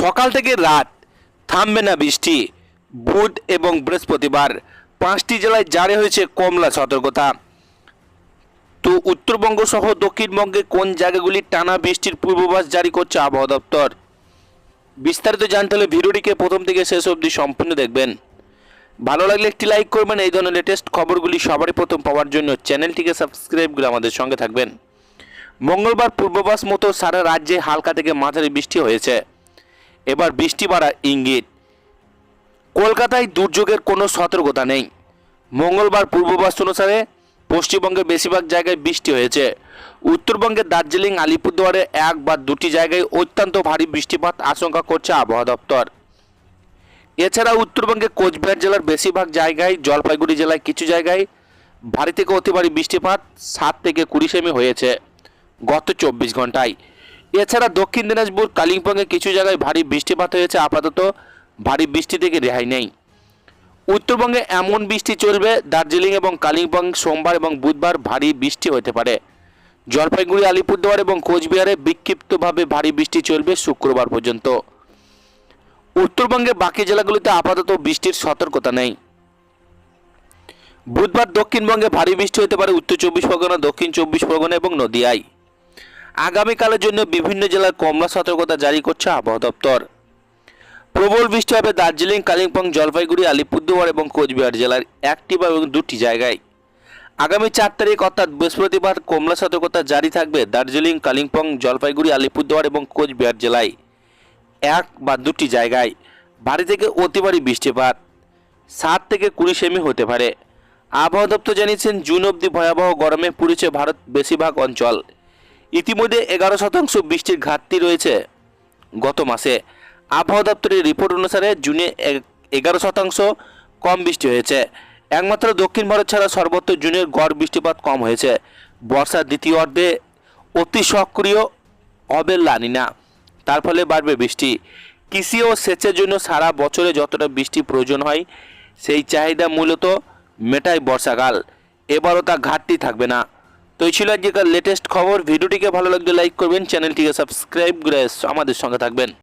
সকাল থেকে রাত থামবে না বৃষ্টি। বুধ এবং বৃহস্পতিবার পাঁচটি জেলায় জারি হয়েছে কমলা সতর্কতা। তো উত্তরবঙ্গ সহ দক্ষিণবঙ্গে কোন জায়গাগুলি টানা বৃষ্টির পূর্বাভাস জারি করছে আবহাওয়া দপ্তর? বিস্তারিত জানতে হলে ভিডিওটিকে প্রথম থেকে শেষ অবধি সম্পূর্ণ দেখবেন। ভালো লাগলে একটি লাইক করবেন, এই ধরনের লেটেস্ট খবরগুলি সবারই প্রথম পাওয়ার জন্য চ্যানেলটিকে সাবস্ক্রাইব করে আমাদের সঙ্গে থাকবেন। মঙ্গলবার পূর্বাভাস মতো সারা রাজ্যে হালকা থেকে মাঝারি বৃষ্টি হয়েছে। এবার বৃষ্টি বাড়ার ইঙ্গিত। কলকাতায় দুর্যোগের কোনো সতর্কতা নেই। মঙ্গলবার পূর্বাভাস অনুসারে পশ্চিমবঙ্গের বেশিরভাগ জায়গায় বৃষ্টি হয়েছে। উত্তরবঙ্গের দার্জিলিং, আলিপুরদুয়ারে এক বা দুটি জায়গায় অত্যন্ত ভারী বৃষ্টিপাত আশঙ্কা করছে আবহাওয়া দপ্তর। এছাড়া উত্তরবঙ্গের কোচবিহার জেলার বেশিরভাগ জায়গায়, জলপাইগুড়ি জেলায় কিছু জায়গায় ভারী থেকে অতি ভারী বৃষ্টিপাত সাত থেকে কুড়ি সেমি হয়েছে গত চব্বিশ ঘন্টায়। এছাড়া দক্ষিণ দিনাজপুর, কালিম্পংয়ে কিছু জায়গায় ভারী বৃষ্টিপাত হয়েছে, আপাতত ভারী বৃষ্টি থেকে রেহাই নেই। উত্তরবঙ্গে এমন বৃষ্টি চলবে, দার্জিলিং এবং কালিম্পং সোমবার এবং বুধবার ভারী বৃষ্টি হতে পারে। জলপাইগুড়ি, আলিপুরদুয়ার এবং কোচবিহারে বিক্ষিপ্তভাবে ভারী বৃষ্টি চলবে শুক্রবার পর্যন্ত। উত্তরবঙ্গের বাকি জেলাগুলিতে আপাতত বৃষ্টির সতর্কতা নেই। বুধবার দক্ষিণবঙ্গে ভারী বৃষ্টি হতে পারে, উত্তর চব্বিশ পরগনা, দক্ষিণ চব্বিশ পরগনা এবং নদিয়ায়। আগামীকালের জন্য বিভিন্ন জেলার কমলা সতর্কতা জারি করছে আবহাওয়া দপ্তর। প্রবল বৃষ্টি হবে দার্জিলিং, কালিম্পং, জলপাইগুড়ি, আলিপুরদুয়ার এবং কোচবিহার জেলার একটি বা এবং দুটি জায়গায়। আগামী চার তারিখ অর্থাৎ বৃহস্পতিবার কমলা সতর্কতা জারি থাকবে দার্জিলিং, কালিম্পং, জলপাইগুড়ি, আলিপুরদুয়ার এবং কোচবিহার জেলায়। এক বা দুটি জায়গায়। ভারী থেকে অতি ভারী বৃষ্টিপাত। সাত থেকে কুড়ি সেমি হতে পারে। আবহাওয়া দপ্তর জানিয়েছেন, জুন অবধি ভয়াবহ গরমে পুড়েছে ভারত বেশিরভাগ অঞ্চল। ইতিমধ্যে এগারো শতাংশ বৃষ্টির ঘাটতি রয়েছে। গত মাসে আবহাওয়া দপ্তরের রিপোর্ট অনুসারে জুনে এগারো শতাংশ কম বৃষ্টি হয়েছে। একমাত্র দক্ষিণ ভারত ছাড়া সর্বত্র জুনের গড় বৃষ্টিপাত কম হয়েছে। বর্ষার দ্বিতীয় অর্ধে অতি সক্রিয় হবে লানিনা তার ফলে বাড়বে বৃষ্টি। কৃষি ও সেচের জন্য সারা বছরে যতটা বৃষ্টি প্রয়োজন হয়, সেই চাহিদা মূলত মেটায় বর্ষাকাল। এবারও তা ঘাটতি থাকবে না। তো এই ছিল আজকের লেটেস্ট খবর। ভিডিওটিকে ভালো লাগলে লাইক করবেন, চ্যানেলটিকে সাবস্ক্রাইব করে আমাদের সঙ্গে থাকবেন।